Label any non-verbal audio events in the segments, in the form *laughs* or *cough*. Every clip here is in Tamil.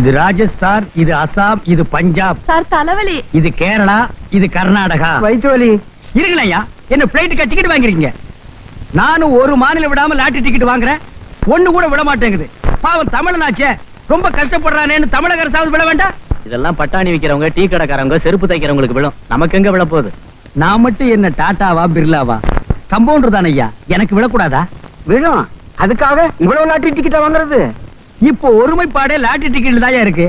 இது ராஜஸ்தான் இது அசாம் இது பஞ்சாப். சார் தலைவலி. இது கேரளா இது கர்நாடகா. வயிற்று வலி இருங்களேயா என்ன பிளைட்டுக்கு டிக்கெட் வாங்குறீங்க நானும் ஒரு மாநிலம் விடாம லாட்டரி டிக்கெட் வாங்குறேன். ஒண்ணு கூட விட மாட்டேங்குது. பாவம் தமிழனாச்சே ரொம்ப கஷ்டப்படுறானேன்னு தமிழக அரசாவது விட வேண்டாம்? இதெல்லாம் பட்டாணி விக்கிறவங்க டீ கடைக்காரங்க செருப்பு தைக்கிறவங்களுக்கு விழும். நமக்கு எங்க விழ போகுது? நான் மட்டும் என்ன டாட்டாவா பிர்லாவா? கம்பவுண்டர் தானே ஐயா எனக்கு விழக்கூடாதா? விழும். அதுக்காக இவ்வளவு லாட்டரி டிக்கெட்டா வாங்குறது? இப்போ ஒருமைப்பாடே லாட்டரி டிக்கெட் தான் இருக்கு?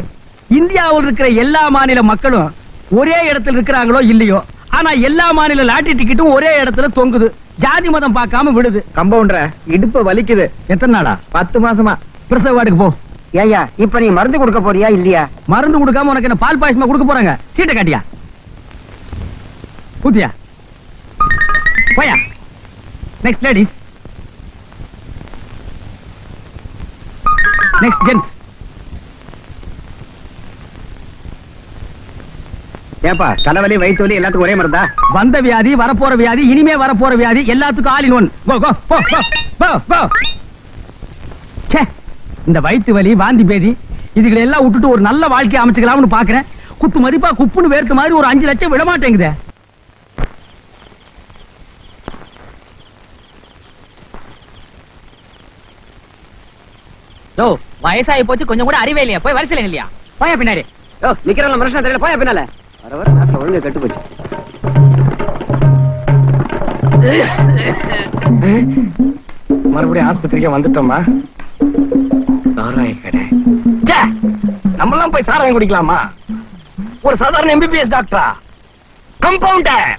இந்தியாவில் இருக்கிற எல்லா மாநில மக்களும் ஒரே இடத்துல இருக்கிறாங்களோ இல்லையோ? ஆனா எல்லா மாநில லாட்டரி டிக்கெட்டும் ஒரே இடத்துல தொங்குது. ஜாதி மதம் பார்க்காம விடுது. கம்பவுண்டர இடுப்பு வலிக்குது. எத்தனை நாளா? பத்து மாசமா. பிரசவ வார்டுக்கு போ. ஏயா இப்ப நீ மருந்து கொடுக்க போறியா இல்லையா? மருந்து கொடுக்காம உனக்கு என்ன பால் பாயசமா கொடுக்க போறாங்க? சீட்டை காட்டியா? ஊத்தியா? போயா? நெக்ஸ்ட் லேடிஸ் நெக்ஸ்ட் ஜென்ஸ் ஏப்பா தலைவலி வயிற்று வலி எல்லாத்துக்கும் ஒரே மருந்தா? வந்த வியாதி வரப்போற வியாதி இனிமே வரப்போற வியாதி எல்லாத்துக்கும் ஆல் இன் ஒன். கோ கோ போ போ போ போ. ச்சே இந்த வயிற்று வலி வாந்தி பேதி இதுகளை எல்லாம் விட்டுட்டு ஒரு நல்ல வாழ்க்கையை அமைச்சுக்கலாம்னு பாக்குறேன். குத்து மதிப்பா குப்புன்னு வேர்த்த மாதிரி ஒரு அஞ்சு லட்சம் விட யோ வயசாகி போச்சு கொஞ்சம் கூட அறிவே இல்லையா? போய் வரிசையில இல்லையா போயா பின்னாடி. யோ நிக்கிறவங்க மனுஷன் தெரியல போயா பின்னால. வர வர நாட்டுல ஒழுங்கு கெட்டு போச்சு. மறுபடியும் ஆஸ்பத்திரிக்கே வந்துட்டோமா சாராய கடை ச்சே! நம்மலாம் போய் சாராயம் குடிக்கலாமா? ஒரு சாதாரண எம்பிபிஎஸ் டாக்டரா? கம்பவுண்டர்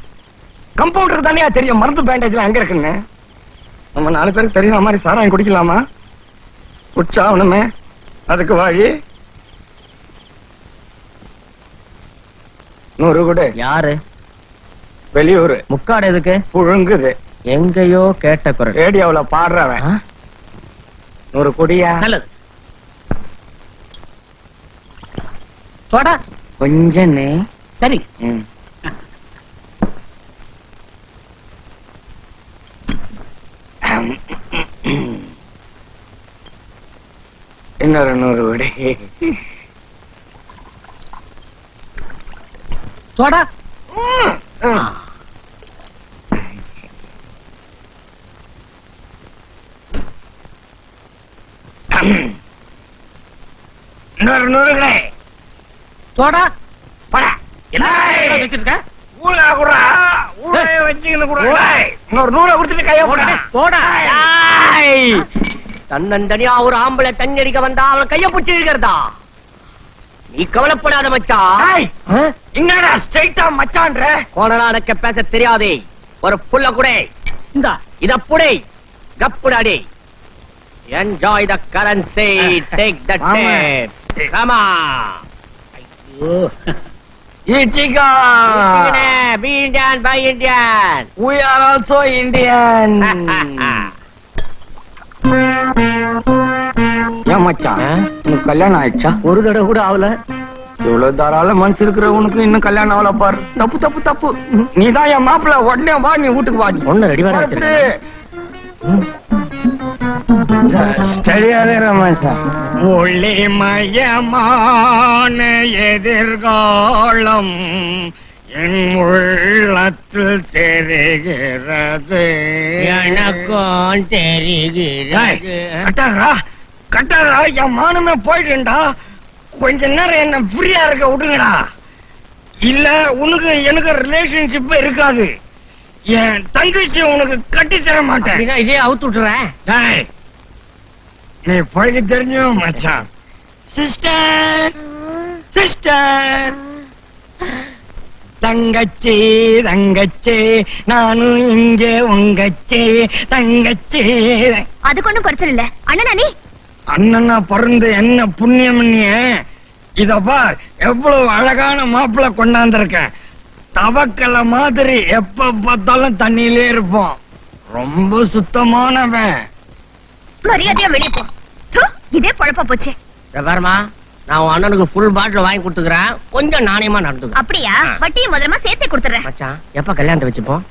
கம்பவுண்டருக்கு தானே தெரியும் மருந்து பேண்டேஜ்லாம் எங்க இருக்குன்னு. நம்ம நாலு பேருக்கு தெரியும் மாதிரி சாராயம் குடிக்கலாமா? குடிச்சாவணுமே அதுக்கு வழி. நூறு கூட. யாரு? வெளியூர். முக்காடு எதுக்கு? புழுங்குது. எங்கேயோ கேட்ட குரல். ரேடியோவுல பாடுறவன்? நூறு குடியா? நல்லது. போடா. கொஞ்சம் சரி. ம். இன்னொரு நூறு விடி. சோடா. இன்னொரு நூறு கிடை சோடா. படா. வச்சிருக்க? ஊழா குடா ஊழைய வச்சுக்கின்னு குடா. இன்னொரு நூறை கொடுத்துட்டு கைய போடா. போடா. தன்னந்தனியா ஒரு ஆம்பளை தண்ணி அடிக்க வந்தா அவன் கைய புடிச்சு இருக்கிறதா நீ கவலைப்படாத மச்சான் என்னடா ஸ்ட்ரைட்டா மச்சான்ற? கோணலானக்க பேச தெரியாதே. ஒரு புள்ள கூட. இந்தா. இத புடை. கப்புடாடி enjoy the currency take the. Tape கமா இச்சிகா be Indian buy Indian we are also indian. *laughs* ஏன் மச்சான் உனக்கு கல்யாணம் ஆயிடுச்சா? ஒரு தடவை கூட ஆகல இவ்வளவு தாராள மனசு இருக்கிற உனக்கு இன்னும் கல்யாணம் ஆகல பாரு. தப்பு தப்பு தப்பு. நீ தான் என் மாப்பிள்ள. உடனே வா நீ வீட்டுக்கு வா நீ. ஒண்ணு ரெடி ரமேஷன் ஒளிமயமான எதிர்காலம் என் உள்ளத்தில் தெரிகிறது. எனக்கும் தெரிகிறது. கட்டாதரா கட்டாதரா என் மானமே போயிடுண்டா கொஞ்ச நேரம் என்ன ஃப்ரீயா இருக்க விடுங்கடா. இல்ல உனக்கு எனக்கு ரிலேஷன்ஷிப் இருக்காது. என் தங்கச்சி உனக்கு கட்டி தர மாட்டேன். இதே அவுத்து விட்டுறேன். நீ பழகி தெரிஞ்சும் மச்சான். சிஸ்டர் சிஸ்டர் தங்கச்சி தங்கச்சி நானும் இங்கே உங்கச்சி தங்கச்சி. அதுக்கு ஒண்ணும் குறைச்சல் இல்ல. அண்ணனா நீ? அண்ணனா பிறந்து என்ன புண்ணியம் நீ இத பார் எவ்வளவு அழகான மாப்பிள்ளை கொண்டாந்துருக்கேன் தவக்கலை மாதிரி எப்ப பார்த்தாலும் தண்ணியிலே இருப்போம். ரொம்ப சுத்தமானவன். மரியாதையா வெளியே போ. து, இதே பொழப்பா போச்சு. நான் அண்ணனுக்கு ஃபுல் பாட்டில் வாங்கி கொடுத்துக்கிறேன். கொஞ்சம் நாணயமா நடந்துக்க. அப்படியா? வட்டியை முதல்ல சேர்த்து கொடுத்துறேன். மச்சான் எப்ப கல்யாணத்தை வச்சுப்போம்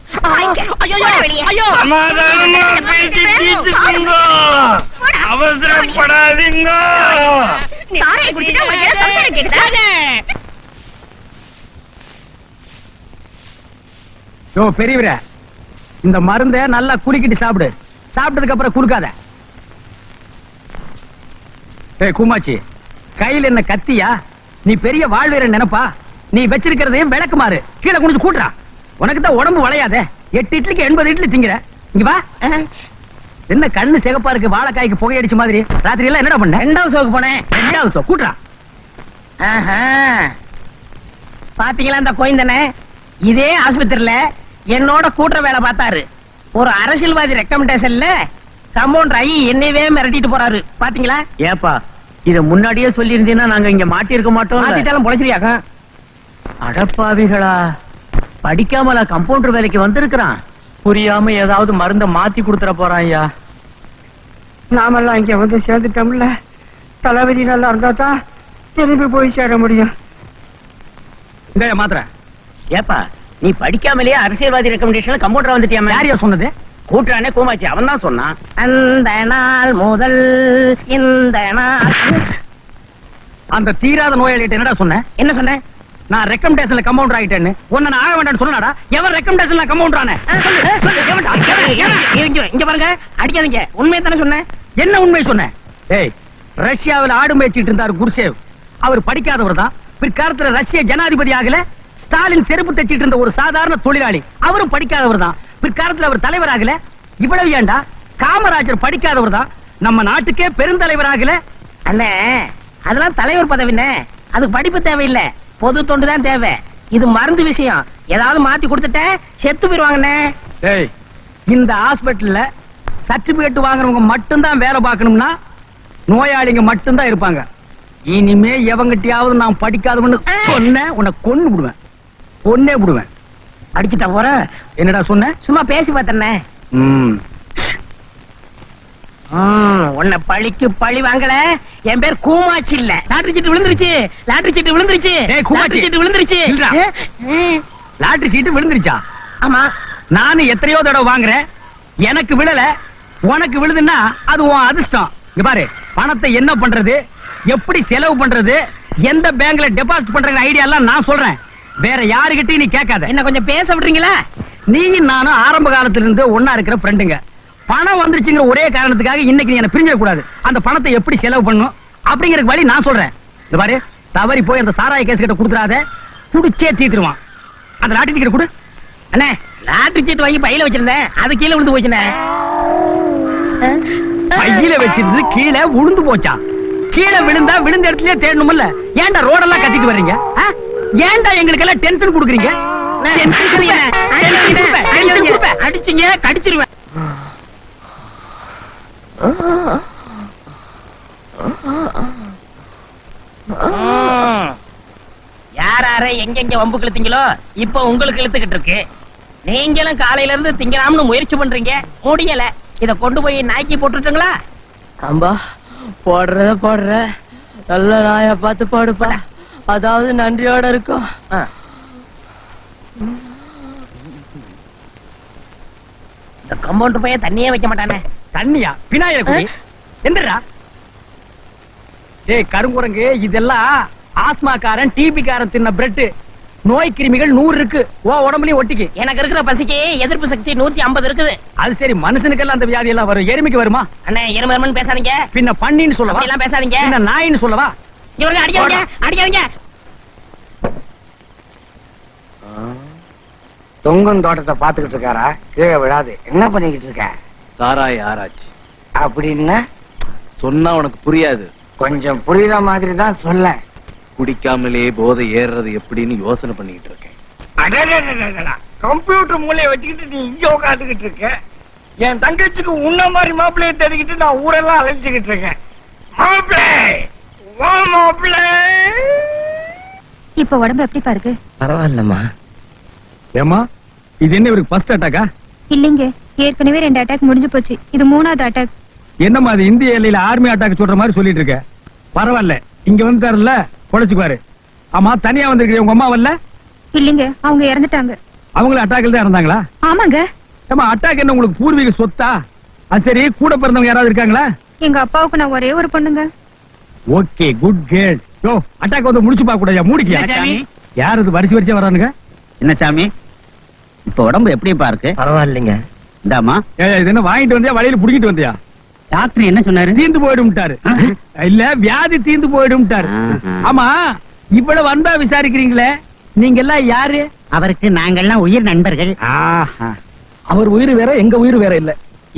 அவசரப்படாதீங்க. பெரியவர இந்த மருந்த நல்லா குலுக்கிட்டு சாப்பிடு. சாப்பிட்டதுக்கு அப்புறம் குடுக்காத ஏ கூமாச்சி. கையில என்ன கத்தியா? நீ பெரிய வாழ்வீரன் நினைப்பா? நீ வச்சிருக்கிறதையும் விளக்குமாறு கீழே குனிஞ்சு கூட்டுறா. உனக்கு தான் உடம்பு வளையாதே. எட்டு இட்லிக்கு எண்பது இட்லி திங்கிற. இங்க வா. என்ன கண்ணு சிகப்பா இருக்கு வாழைக்காய்க்கு புகையடிச்ச மாதிரி? ராத்திரி எல்லாம் என்னடா பண்ண? ரெண்டாவது ஷோக்கு போனேன் ரெண்டாவது ஷோ கூட்டுறா. பாத்தீங்களா இந்த கோயந்தனே இதே ஆஸ்பத்திரியில என்னோட கூட்டுற வேலை பார்த்தாரு. ஒரு அரசியல்வாதி ரெக்கமெண்டேஷன்ல கம்பவுண்டர் ஐ என்னையவே மிரட்டிட்டு போறாரு. பாத்தீங்களா? ஏப்பா? இத முன்னாடியே சொல்லியிருந்தீங்கன்னா நாங்க இங்க மாட்டியிருக்க மாட்டோம் மாத்திட்டாலும் பொழைச்சிரியாக்கும் அடப்பாவிகளா படிக்காமலா கம்பவுண்டர் வேலைக்கு வந்திருக்கிறான். புரியாம ஏதாவது மருந்த மாத்தி கொடுத்துற போறான் ஐயா. நாமெல்லாம் இங்க வந்து சேர்ந்துட்டோம்ல. தளபதி நல்லா இருந்தா தான் திரும்பி போய் சேர முடியும். இந்த மாத்திர ஏப்பா நீ படிக்காமலேயே அரசியல்வாதி ரெக்கமெண்டேஷன்ல கம்பவுண்டர் வந்துட்டியாம? யாரையா சொன்னது? கூட்டுறானே கோமாச்சி அவன் தான் சொன்னான். அந்த நாள் முதல் இந்த நாள். அந்த தீராத நோயாளிகிட்ட என்னடா சொன்னேன் என்ன சொன்னேன் நான் ரெக்கமெண்டேஷன்ல கம்பவுண்டர் ஆயிட்டேன்னு உன்னை நான் ஆக வேண்டாம்னு சொன்னடா எவன் ரெக்கமெண்டேஷன்ல கம்பவுண்டர் ஆனே? இங்க இங்க பாருங்க. அடிக்காதீங்க. உண்மையை தானே சொன்னேன் என்ன உண்மை சொன்னேன் ஏய் ரஷ்யாவில் ஆடு மேய்ச்சிட்டு இருந்தார் குருசேவ். அவர் படிக்காதவர் தான். பிற்காலத்துல ரஷ்ய ஜனாதிபதி ஆகல. ஸ்டாலின் செருப்பு தைச்சிட்டு இருந்த ஒரு சாதாரண தொழிலாளி. அவரும் படிக்காதவர் தான். பிற்காலத்துல அவர் தலைவர் ஆகல இவ்வளவு ஏண்டா? காமராஜர் படிக்காதவர் தான். நம்ம நாட்டுக்கே பெருந்தலைவர் ஆகல அண்ணே அதெல்லாம் தலைவர் பதவிண்ணே அதுக்கு படிப்பு தேவையில்லை. பொது தொண்டு தான் தேவை. இது மருந்து விஷயம். ஏதாவது மாத்தி கொடுத்துட்டேன் செத்து போயிருவாங்கண்ணே ஏய் இந்த ஹாஸ்பிடல்ல சர்டிபிகேட் வாங்குறவங்க மட்டும்தான் வேலை பார்க்கணும்னா நோயாளிங்க மட்டும்தான் இருப்பாங்க. இனிமே எவங்கிட்டயாவது நான் படிக்காதவன்னு சொன்ன உன்னை கொன்னு விடுவேன். கொன்னே விடுவேன். அடிச்சுட்டா போற? என்னடா சொன்ன? சும்மா பேசி பார்த்தண்ணே ம். உன்னை பழிக்கு பழி வாங்கல. என் பேர் கூமாச்சி இல்ல. லாட்டரி சீட்டு விழுந்துருச்சு. லாட்டரி சீட்டு விழுந்துருச்சு. கூமாச்சி. சீட்டு விழுந்துருச்சு. லாட்டரி சீட்டு விழுந்துருச்சா? ஆமா. நானும் எத்தனையோ தடவை வாங்குறேன். எனக்கு விழல. உனக்கு விழுதுன்னா அது உன் அதிர்ஷ்டம். இங்க பாரு பணத்தை என்ன பண்றது? எப்படி செலவு பண்றது? எந்த பேங்க்ல டெபாசிட் பண்ற ஐடியா எல்லாம் நான் சொல்றேன். வேற யாருகிட்டயும் நீ கேட்காத. என்ன கொஞ்சம் பேச விடுறீங்களா? நீயும் நானும் ஆரம்ப காலத்துல இருந்து ஒன்னா இருக்கிற ஃப்ரெண்டுங்க பணம் வந்துருச்சுங்கிற ஒரே காரணத்துக்காக இன்னைக்கு நீ என்ன பிரிஞ்சிட கூடாது. அந்த பணத்தை எப்படி செலவு பண்ணும்? அப்படிங்கிற வழி நான் சொல்றேன். இந்த பாரு தவறி போய் அந்த சாராய கேஸ் கிட்ட கொடுத்துறாத குடிச்சே தீத்துருவான் அந்த லாட்டரி டிக்கெட் கொடு. அண்ணே. லாட்டரி சீட்டு வாங்கி பையில வச்சிருந்தேன். அது கீழே விழுந்து போச்சுண்ணே. பையில வச்சிருந்து கீழே விழுந்து போச்சா? கீழே விழுந்தா விழுந்த இடத்துலயே தேடணும்ல ஏன்டா ரோடெல்லாம் கத்திட்டு வர்றீங்க? ஏன்டா எங்களுக்கு எல்லாம் டென்ஷன் கொடுக்குறீங்க. அடிச்சீங்க கடிச்சிருவேன் யார் யார எங்கெங்க வம்பு கிழத்தீங்களோ இப்ப உங்களுக்கு இழுத்துக்கிட்டு இருக்கு. நீங்களும் காலையில இருந்து திங்கலாம்னு முயற்சி பண்றீங்க. முடியல. இத கொண்டு போய் நாய்க்கு போட்டுட்டுங்களா? அம்பா போடுறத போடுற. நல்ல நாயா பார்த்து போடுப்பா. அதாவது நன்றியோட இருக்கும். இந்த கம்பவுண்டர் பையன் தண்ணியே வைக்க மாட்டானே. தண்ணியா? பினாயில குடி. எந்திரா டேய் கருங்குரங்கு இதெல்லாம் ஆஸ்மாக்காரன் டிபி காரன் தின்ன பிரெட் நோய் கிருமிகள் நூறு இருக்கு. ஓ உடம்புலயும் ஒட்டிக்கு. எனக்கு இருக்கிற பசிக்கு எதிர்ப்பு சக்தி நூத்தி ஐம்பது இருக்குது. அது சரி மனுஷனுக்கெல்லாம் அந்த வியாதி எல்லாம் வரும். எருமைக்கு வருமா? அண்ணே எருமருமன் பேசாதீங்க. பின்ன பண்ணின்னு சொல்லவா? பேசாதீங்க. பின்ன நாயின்னு சொல்லவா? இவருங்க அடிக்காதீங்க. அடிக்காதீங்க. தொங்கும் தோட்டத்தை பாத்துக்கிட்டு இருக்காரா? கீழே விழாது. என்ன பண்ணிக்கிட்டு இருக்க? சாராய ஆராய்ச்சி. அப்படின்னா? சொன்னா உனக்கு புரியாது. கொஞ்சம் புரியுற மாதிரி தான் சொல்ல. குடிக்காமலே போதை ஏறுறது எப்படின்னு யோசனை பண்ணிக்கிட்டு இருக்கேன். கம்ப்யூட்டர் மூலைய வச்சுக்கிட்டு நீ இங்க உட்காந்துக்கிட்டு இருக்க. என் தங்கச்சிக்கு உன்ன மாதிரி மாப்பிள்ளைய தேடிக்கிட்டு நான் ஊரெல்லாம் அலைஞ்சுக்கிட்டு இருக்கேன். மாப்பிள்ளை! வா மாப்பிள்ளை! இப்ப உடம்பு எப்படி பாருக்கு? பரவாயில்லம்மா. ஏமா இது என்ன இவருக்கு ஃபர்ஸ்ட் அட்டாக்கா இல்லைங்க ஏற்கனவே ரெண்டு அட்டாக் முடிஞ்சு போச்சு. இது மூணாவது அட்டாக் என்னம்மா அது இந்திய எல்லையில ஆர்மி அட்டாக் சொல்ற மாதிரி சொல்லிட்டு இருக்க? பரவாயில்ல இங்க வந்துட்டாருல்ல பொழைச்சுக்குவாரு. ஆமா தனியா வந்திருக்கிற உங்க அம்மா வரல? இல்லைங்க அவங்க இறந்துட்டாங்க. அவங்களும் அட்டாக்கில் தான் இருந்தாங்களா ஆமாங்க. ஏமா அட்டாக் என்ன உங்களுக்கு பூர்வீக சொத்தா? அது சரி கூட பிறந்தவங்க யாராவது இருக்காங்களா? எங்க அப்பாவுக்கு நான் ஒரே ஒரு பொண்ணுங்க. ஓகே குட் கேர்ள் யோ அட்டாக் வந்து முடிச்சு பார்க்க கூடாது மூடிக்கியா? யார் இது வரிசை வரிசையா வரானுங்க? என்ன சாமி இப்ப உடம்பு எப்படிப்பா இருக்கு? பரவாயில்லைங்க. இந்தாமா ஏய், இது என்ன வாங்கிட்டு வந்தியா? வழியில புடிக்கிட்டு வந்தியா? டாக்டர் என்ன சொன்னாரு? தீந்து போயிடும்ட்டாரு. இல்ல வியாதி தீந்து போயிடும்ட்டாரு. ஆமா இவ்வளவு அன்பா விசாரிக்கிறீங்களே? நீங்க எல்லாம் யாரு? அவருக்கு நாங்கெல்லாம் உயிர் நண்பர்கள். அவர் உயிர் வேற எங்க உயிர் வேற இல்ல.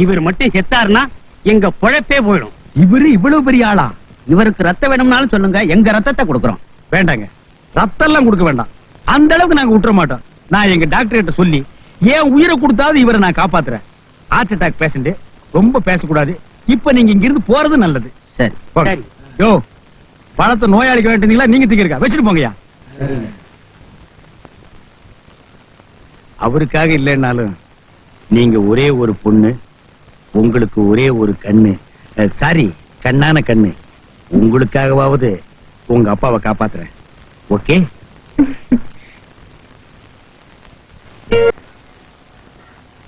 இவர் மட்டும் செத்தாருன்னா எங்க பொழப்பே போயிடும். இவரு இவ்வளவு பெரிய ஆளா? இவருக்கு ரத்தம் வேணும்னாலும் சொல்லுங்க எங்க ரத்தத்தை கொடுக்கறோம். வேண்டாங்க. ரத்தம் எல்லாம் கொடுக்க வேண்டாம். அந்த அளவுக்கு நாங்க விட்டுற மாட்டோம் நான் எங்க டாக்டர் கிட்ட சொல்லி ஏன் உயிரை கொடுத்தாவது இவரை நான் காப்பாத்துறேன்? ஹார்ட் அட்டாக் பேஷண்ட் ரொம்ப பேசக்கூடாது. இப்ப நீங்க இங்க இருந்து போறது நல்லது. சரி. யோ பணத்தை நோயாளிக்கு வேண்டியீங்களா நீங்க திங்கிறக்கா வச்சுட்டு போங்கய்யா. அவருக்காக இல்லைன்னாலும் நீங்க ஒரே ஒரு பொண்ணு உங்களுக்கு ஒரே ஒரு கண்ணு சாரி கண்ணான கண்ணு. உங்களுக்காகவாவது உங்க அப்பாவை காப்பாத்துறேன். ஓகே? *laughs*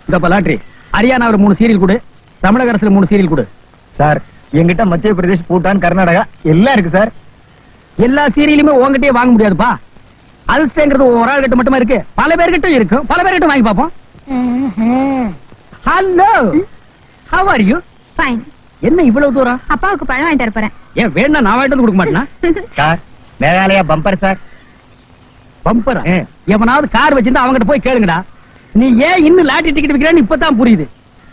இந்த பலாட்ரி ஹரியானா ஒரு மூணு சீரியல் கொடு தமிழக அரசுல மூணு சீரியல் கொடு. சார் எங்கிட்ட மத்திய பிரதேஷ் பூட்டான் கர்நாடகா எல்லாம் இருக்கு சார். எல்லா சீரியலுமே உங்ககிட்டயே வாங்க முடியாதுப்பா. அதிர்ஷ்டங்கிறது ஒரு ஆள் கிட்ட மட்டுமா இருக்கு? பல பேர்கிட்ட இருக்கும் பல பேர்கிட்ட வாங்கி பாப்போம் hello how are you fine என்ன இவ்வளவு தூரம்? அப்பாவுக்கு பழம் வாங்கிட்டு போறேன். ஏன் வேணா நான் வாங்கிட்டு வந்து கொடுக்க மாட்டேனா? *laughs* Sir Meghalaya bumper sir. பம்பரா எவனாவது கார் வச்சிருந்தா அவங்ககிட்ட போய் கேளுங்கடா. நீ ஏன் இன்னும் லாட்டரி டிக்கெட் விக்கிறேன்னு இப்பதான் புரியுது.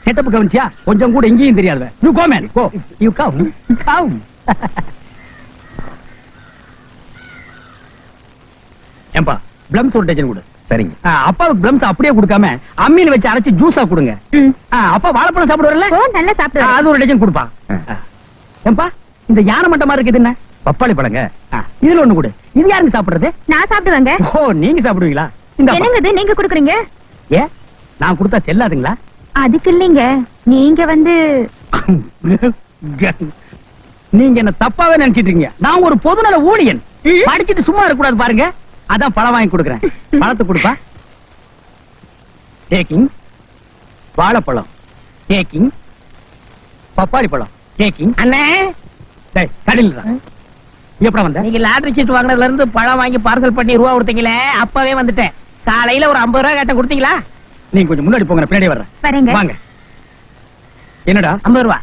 செட்டப் கவனிச்சியா? கொஞ்சம் கூட எங்கேயும் தெரியாது you go man go you come come ஏம்பா பிளம்ஸ் ஒரு டஜன் கொடு. சரிங்க. அப்பாவுக்கு பிளம்ஸ் அப்படியே கொடுக்காம அம்மியில வச்சு அரைச்சு ஜூஸா கொடுங்க. அப்பா வாழைப்பழம் சாப்பிடுவார்ல ஓ நல்லா ஆ, சாப்பிடுவேன் அது ஒரு டஜன் கொடுப்பா. ஏம்பா இந்த யானை மட்டம் இருக்குது என்ன? பப்பாளி பழங்க. இதுல ஒண்ணு கொடு. இது யாருங்க சாப்பிடுறது? நான் சாப்பிடுவேங்க. ஓ நீங்க சாப்பிடுவீங்களா? இந்த என்னங்க இது? நீங்க குடுக்குறீங்க? ஏ நான் கொடுத்தா செல்லாதுங்களா? அதுக்கு இல்லைங்க. நீங்க வந்து நீங்க என்ன தப்பாவே நினைச்சிட்டு இருக்கீங்க. நான் ஒரு பொதுநல ஊழியன். படிச்சிட்டு சும்மா இருக்க கூடாது பாருங்க. அதான் பழம் வாங்கி கொடுக்குறேன். *laughs* பழத்தை கொடுப்பா. டேக்கிங் வாழைப்பழம். டேக்கிங் பப்பாளி பழம். டேக்கிங் அண்ணே. டேய் கடையில் எப்படா வந்த? நீங்க லாட்டரி சீட் வாங்குனதுல இருந்து பழம் வாங்கி பார்சல் பண்ணி ரூபா கொடுத்தீங்களே அப்பவே வந்துட்டேன். காலையில ஒரு ஐம்பது ரூபா கேட்ட கொடுத்தீங்களா? நீங்க கொஞ்சம் முன்னாடி போங்க பின்னாடி வர்றேன். வாங்க. என்னடா? ஐம்பது ரூபா.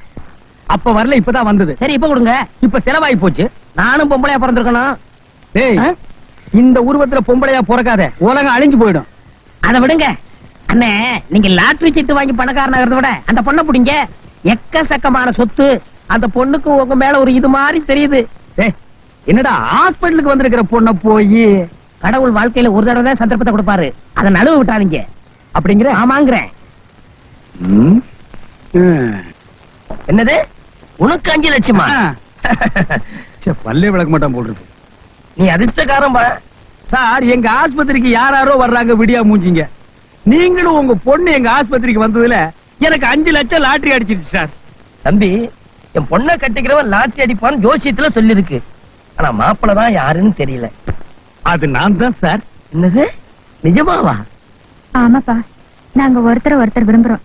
அப்ப வரல இப்பதான் வந்தது. சரி இப்ப கொடுங்க. இப்ப செலவாகி போச்சு. நானும் பொம்பளையா பிறந்திருக்கணும். டேய்? இந்த உருவத்துல பொம்பளையா பிறக்காத. உலகம் அழிஞ்சு போயிடும். அதை விடுங்க. அண்ணே நீங்க லாட்டரி சீட்டு வாங்கி பணக்காரனாகிறத விட அந்த பொண்ணை பிடிங்க. எக்கச்சக்கமான சொத்து. அந்த பொண்ணுக்கு உங்க மேல ஒரு இது மாதிரி தெரியுது. என்னடா ஹாஸ்பிடலுக்கு வந்திருக்கிற பொண்ண போய் கடவுள் வாழ்க்கையில ஒரு தடவை தான் சந்தர்ப்பத்தை கொடுப்பாரு. அதை நழுவ விட்டாதீங்க. அப்படிங்கிற ஆமாங்கிறேன். என்னது? உனக்கு அஞ்சு லட்சமா? *laughs* பல்லே விளக்க மாட்டான் போல் இருக்கு. நீ அதிர்ஷ்டக்காரன் பா சார் எங்க ஆஸ்பத்திரிக்கு யாராரோ வர்றாங்க விடியா மூஞ்சிங்க. நீங்களும் உங்க பொண்ணு எங்க ஆஸ்பத்திரிக்கு வந்ததுல எனக்கு அஞ்சு லட்சம் லாட்டரி அடிச்சிருச்சு சார். தம்பி என் பொண்ணை கட்டிக்கிறவன் லாட்டரி அடிப்பான்னு ஜோசியத்துல சொல்லிருக்கு ஆனா மாப்பிள்ள தான் யாருன்னு தெரியல. அது நான் தான் சார். என்னது? நிஜமாவா? ஆமாப்பா. நாங்க ஒருத்தர் ஒருத்தர் விரும்புறோம்.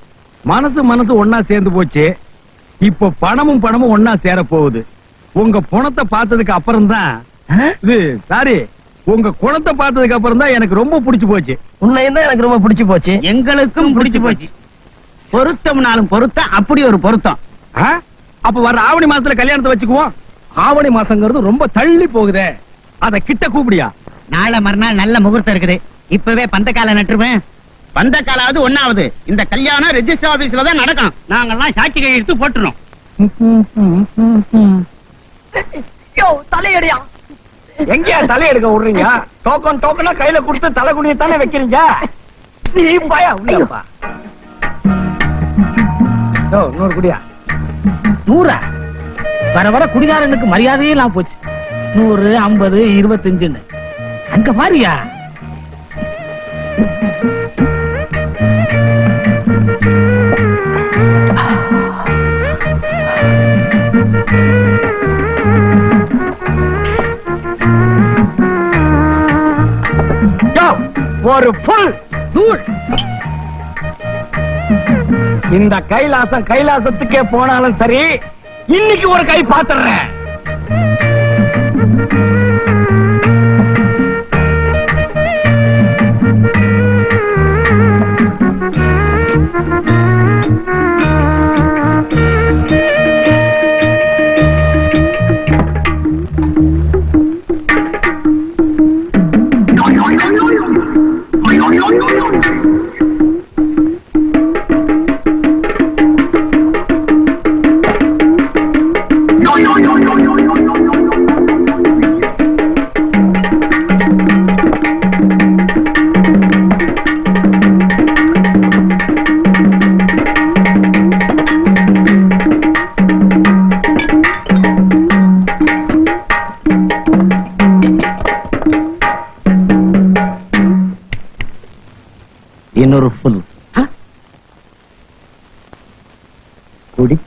மனசு மனசு ஒன்னா சேர்ந்து போச்சு. இப்போ பணமும் பணமும் ஒன்னா சேர போகுது. உங்க பணத்தை பார்த்ததுக்கு அப்புறம் தான் இது சாரி. உங்க குணத்தை பார்த்ததுக்கு அப்புறம் தான் எனக்கு ரொம்ப பிடிச்சு போச்சு. உன்னையும் தான் எனக்கு ரொம்ப பிடிச்சு போச்சு? எங்களுக்கும் பிடிச்சு போச்சு. பொருத்தம்னாலும் பொருத்தம் அப்படி ஒரு பொருத்தம்? அப்ப வர்ற ஆவணி மாசத்துல கல்யாணத்தை வச்சுக்குவோம். ஆவணி மாசங்கிறது ரொம்ப தள்ளி போகுதே. அத கிட்ட கூப்பிடியா? நாளை மறுநாள் நல்ல முகூர்த்தம் இருக்குது. இப்பவே பந்தக்கால நட்டுருவேன். வந்த காலாவது ஒண்ணாவது. இந்த கல்யாணம் ரெஜிஸ்டர் ஆபீஸ்ல தான் நடக்கும் நாங்கெல்லாம் சாட்சி கையெழுத்து போட்டுறோம் எங்கயா தலையெடுக்க விடுறீங்க? டோக்கன் டோக்கனா கையில கொடுத்து தலை குனியத்தானே வைக்கிறீங்க? நீ பாயா உள்ளப்பா. யோ நூறு குடியா. நூறா? வர வர குடிகாரனுக்கு மரியாதையே எல்லாம் போச்சு. நூறு ஐம்பது இருபத்தஞ்சுன்னு. அங்க பாரியா? ஒரு புல் தூள். இந்த கைலாசம் கைலாசத்துக்கே போனாலும் சரி இன்னைக்கு ஒரு கை பாத்துறேன்.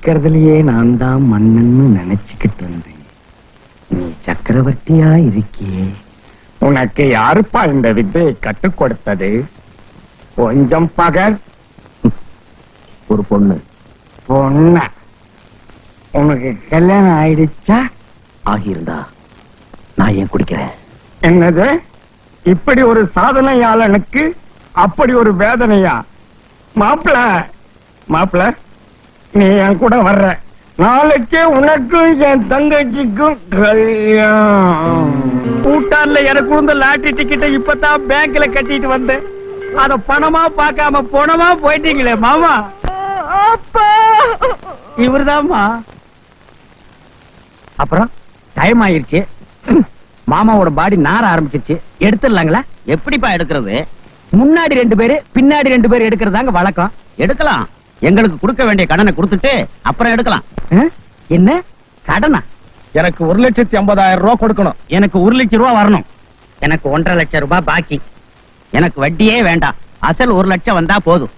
குடிக்கிறதுலயே நான் தான் மன்னன்னு நினைச்சுக்கிட்டு இருந்தேன். நீ சக்கரவர்த்தியா இருக்கியே? உனக்கு யாருப்பா இந்த வித்தையை கற்றுக் கொடுத்தது? கொஞ்சம் பகர் *laughs* ஒரு பொண்ணு. பொண்ண. உனக்கு கல்யாணம் ஆயிடுச்சா? ஆகியிருந்தா நான் ஏன் குடிக்கிறேன்? என்னது? இப்படி ஒரு சாதனையாளனுக்கு அப்படி ஒரு வேதனையா? மாப்பிள மாப்பிள. நீ என் கூட வர்ற. நாளைக்கே உனக்கும் என் தங்கச்சிக்கும் கல்யாணம். பூட்டான்ல எனக்கு இருந்த லாட்டரி டிக்கெட்டை இப்பதான் பேங்க்ல கட்டிட்டு வந்தேன். அத பணமா பார்க்காம பணமா போயிட்டீங்களே மாமா. இவர்தாம்மா. அப்புறம் டைம் ஆயிருச்சு. மாமாவோட பாடி நார ஆரம்பிச்சிருச்சு. எடுத்துடலாங்களா? எப்படிப்பா எடுக்கிறது? முன்னாடி ரெண்டு பேரு பின்னாடி ரெண்டு பேரு எடுக்கிறதாங்க வழக்கம். எடுக்கலாம். எங்களுக்கு கொடுக்க வேண்டிய கடனை கொடுத்துட்டு அப்புறம் எடுக்கலாம்? என்ன? கடனா? எனக்கு ஒரு லட்சத்தி ஐம்பதாயிரம் ரூபாய் கொடுக்கணும். எனக்கு ஒரு லட்சம் ரூபா வரணும். எனக்கு ஒன்றரை லட்சம் ரூபாய் பாக்கி. எனக்கு வட்டியே வேண்டாம். அசல் ஒரு லட்சம் வந்தா போதும்.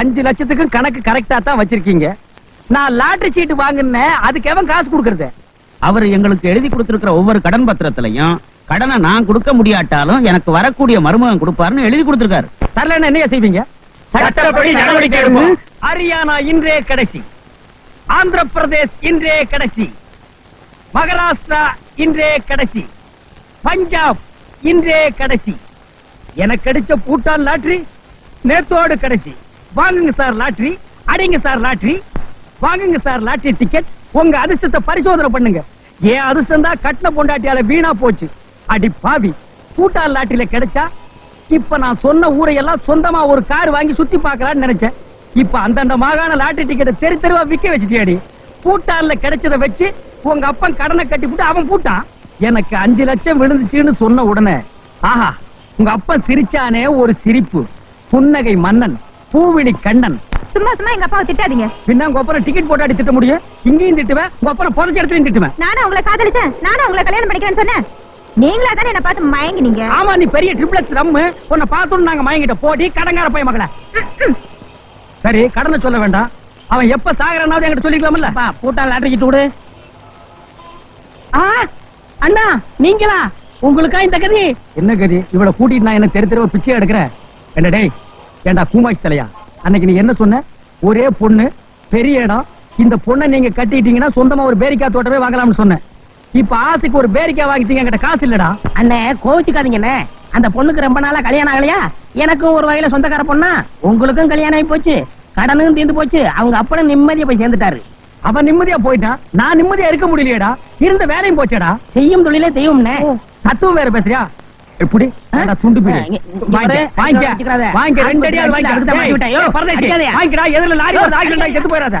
அஞ்சு லட்சத்துக்கும் கணக்கு கரெக்டா தான் வச்சிருக்கீங்க. நான் லாட்டரி சீட்டு வாங்கினேன். அதுக்கு எவன் காசு கொடுக்கறது? அவர் எங்களுக்கு எழுதி கொடுத்திருக்கிற ஒவ்வொரு கடன் பத்திரத்திலையும் கடனை நான் கொடுக்க முடியாட்டாலும் எனக்கு வரக்கூடிய மருமகன் கொடுப்பாருன்னு எழுதி கொடுத்திருக்காரு. தரலன்னா என்ன செய்வீங்க? சட்டப்படி நடவடிக்கை எடுப்போம். ஹரியானா இன்றே கடைசி. ஆந்திர பிரதேஷ் இன்றே கடைசி. மகாராஷ்டிரா இன்றே கடைசி. பஞ்சாப் இன்றே கடைசி. எனக்கு அடிச்ச பூட்டான் லாட்ரி நேத்தோடு கடைசி. வாங்குங்க சார் லாட்ரி அடிங்க சார் லாட்ரி. வாங்குங்க சார் லாட்ரி டிக்கெட் உங்க அதிர்ஷ்டத்தை பரிசோதனை பண்ணுங்க. ஏன் அதிர்ஷ்டம் தான் கட்டின பொண்டாட்டியால வீணா போச்சு. அடி பாவி பூட்டான் லாட்டில கிடைச்சா இப்ப நான் சொன்ன ஊரையெல்லாம் சொந்தமா ஒரு கார் வாங்கி சுத்தி பாக்கலான்னு நினைச்சேன். இப்ப அந்தந்த மாகாண லாட்டரி டிக்கெட்டை தெரு தெருவா விக்க வச்சுட்டியாடி? பூட்டான்ல கிடைச்சத வச்சு உங்க அப்பன் கடனை கட்டி விட்டு அவன் பூட்டான். எனக்கு அஞ்சு லட்சம் விழுந்துச்சுன்னு சொன்ன உடனே ஆஹா உங்க அப்பன் சிரிச்சானே ஒரு சிரிப்பு. புன்னகை மன்னன் பூவிழி கண்ணன். சும்மா சும்மா எங்க அப்பாவை திட்டாதீங்க. பின்ன உங்க அப்புறம் டிக்கெட் போட்டாடி திட்ட முடியும்? இங்கேயும் திட்டுவேன் உங்க அப்புறம் புறச்ச இடத்துலயும் திட்டுவேன். நானும் உங்களை காதலிச்சேன். நானும் உங்களை கல்யாணம் பண்ணிக்கிறேன்னு சொன்னேன். நீங்களா தானே என்ன பார்த்து மயங்கினீங்க? ஆமா நீ பெரிய ட்ரிப்ளெக்ஸ் ரம்மு உன்னை பார்த்தோன்னு நாங்க மயங்கிட்ட போடி கடங்கார பைய மகள. சரி கடனை சொல்ல வேண்டாம். அவன் எப்ப சாகரனாவது என்கிட்ட சொல்லிக்கலாம்ல? அப்பா பூட்டான் லாட்டரி கிட்டு விடு. ஆ அண்ணா நீங்களா? உங்களுக்கா இந்த கதி? என்ன கதி? இவளை கூட்டிட்டு நான் என்ன தெரு தெருவ பிச்சை எடுக்கிறேன்? என்ன டேய் ஏண்டா கூமாட்சி தலையா? அன்னைக்கு நீ என்ன சொன்ன? ஒரே பொண்ணு பெரிய இடம். இந்த பொண்ணை நீங்க கட்டிட்டீங்கன்னா சொந்தமா ஒரு பேரிக்காய் தோட்டமே வாங்கலாம்னு சொன்னேன். இப்ப ஆசைக்கு ஒரு பேரிக்காய் வாங்கிட்டீங்க என்கிட்ட காசு இல்லடா. அண்ணே கோவிச்சுக்காதீங்கண்ணே அந்த பொண்ணுக்கு ரொம்ப நாளா கல்யாணம் ஆகலையா? எனக்கும் ஒரு வகையில சொந்தக்கார பொண்ணா? உங்களுக்கும் கல்யாணம் ஆகி போச்சு. கடனும் தீர்ந்து போச்சு. அவங்க அப்பனும் நிம்மதியா போய் சேர்ந்துட்டாரு. அவன் நிம்மதியா போயிட்டான் நான் நிம்மதியா இருக்க முடியலையேடா. இருந்த வேலையும் போச்சேடா. செய்யும் தொழிலே தெய்வம்னே. தத்துவம் வேற பேசுறியா? எப்படி? துண்டு போயிடு. இங்க- இங்க வாங்கிக்க பாரு, வாங்கிக்க. வச்சுக்கிறாத. வாங்கிக்க ரெண்டு அடி ஆஸ்பத்திரி வாங்கிக்க. அடுத்த மாட்டி விட்டா. யோ, பரதேசி. அடிக்காதயா. வாங்கிக்கடா எதுல லாரி வருது ஆக்சிடென்ட் ஆகி செத்து போயிடாத